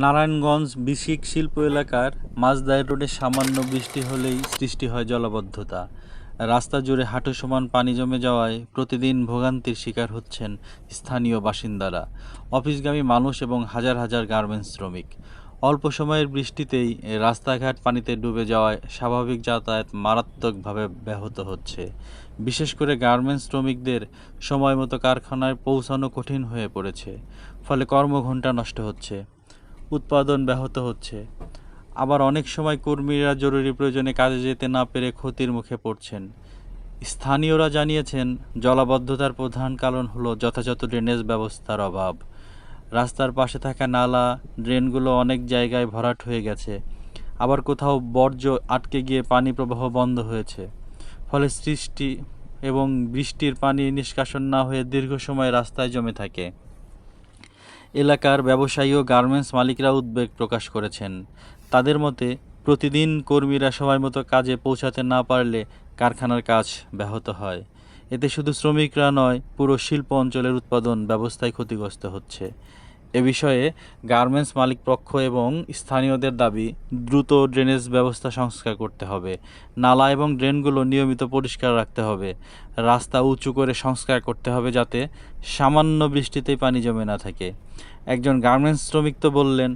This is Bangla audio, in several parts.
নারায়ণগঞ্জ বিসিক শিল্প এলাকার মাঝদায় রোডে সামান্য বৃষ্টি হলেই সৃষ্টি হয় জলাবদ্ধতা। রাস্তা জুড়ে হাঁটু সমান পানি জমে যাওয়ায় প্রতিদিন ভোগান্তির শিকার হচ্ছেন স্থানীয় বাসিন্দারা। অফিসগামী মানুষ এবং হাজার হাজার গার্মেন্টস শ্রমিক। অল্প সময়ের বৃষ্টিতেই রাস্তাঘাট পানিতে ডুবে যাওয়ায় স্বাভাবিক যাতায়াত মারাত্মকভাবে ব্যাহত হচ্ছে। বিশেষ করে গার্মেন্টস শ্রমিকদের সময় মতো কারখানায় পৌঁছানো কঠিন হয়ে পড়েছে, ফলে কর্মঘণ্টা নষ্ট হচ্ছে। উৎপাদন ব্যাহত হচ্ছে। আবার অনেক সময় কর্মীরা জরুরি প্রয়োজনে কাজে যেতে না পেরে ক্ষতির মুখে পড়ছেন। স্থানীয়রা জানিয়েছেন, জলাবদ্ধতার প্রধান কারণ হলো যথাযথ ড্রেনেজ ব্যবস্থার অভাব। রাস্তার পাশে থাকা নালা, ড্রেনগুলো অনেক জায়গায় ভরাট হয়ে গেছে। আবার কোথাও বর্জ্য আটকে গিয়ে পানি প্রবাহ বন্ধ হয়েছে। ফলে সৃষ্টি এবং বৃষ্টির পানি নিষ্কাশন না হয়ে দীর্ঘ সময় রাস্তায় জমে থাকে। এলাকার ব্যবসায়ী ও গার্মেন্টস মালিকরা উদ্বেগ প্রকাশ করেছেন। তাদের মতে, প্রতিদিন কর্মীরা সময় মতো কাজে পৌঁছাতে না পারলে কারখানার কাজ ব্যাহত হয়। এতে শুধু শ্রমিকরা নয়, পুরো শিল্প অঞ্চলের উৎপাদন ব্যবস্থায় ক্ষতিগ্রস্ত হচ্ছে। এ বিষয়ে গার্মেন্টস মালিক পক্ষ এবং স্থানীয়দের দাবি দ্রুত ড্রেনেজ ব্যবস্থা সংস্কার করতে হবে। নালা এবং ড্রেনগুলো নিয়মিত পরিষ্কার রাখতে হবে। রাস্তা উঁচু করে সংস্কার করতে হবে যাতে সামান্য বৃষ্টিতেই পানি জমে না থাকে। একজন গার্মেন্টস শ্রমিক তো বললেন,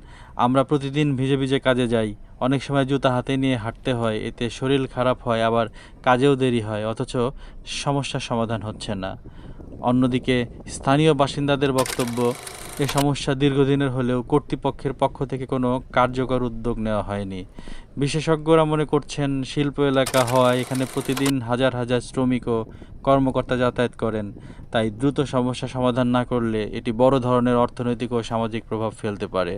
আমরা প্রতিদিন ভিজে ভিজে কাজে যাই। অনেক সময় জুতা হাতে নিয়ে হাঁটতে হয়, এতে শরীর খারাপ হয়, আবার কাজেও দেরি হয়, অথচ সমস্যার সমাধান হচ্ছে না। অন্যদিকে স্থানীয় বাসিন্দাদের বক্তব্য এ সমস্যা দীর্ঘদিনের হলেও কর্তৃপক্ষের পক্ষ থেকে কোনো কার্যকর উদ্যোগ নেওয়া হয়নি। বিশেষজ্ঞরা মনে করছেন, শিল্প এলাকা হওয়ায় এখানে প্রতিদিন হাজার হাজার শ্রমিক ও কর্মকর্তা যাতায়াত করেন। তাই দ্রুত সমস্যা সমাধান না করলে এটি বড় ধরনের অর্থনৈতিক ও সামাজিক প্রভাব ফেলতে পারে।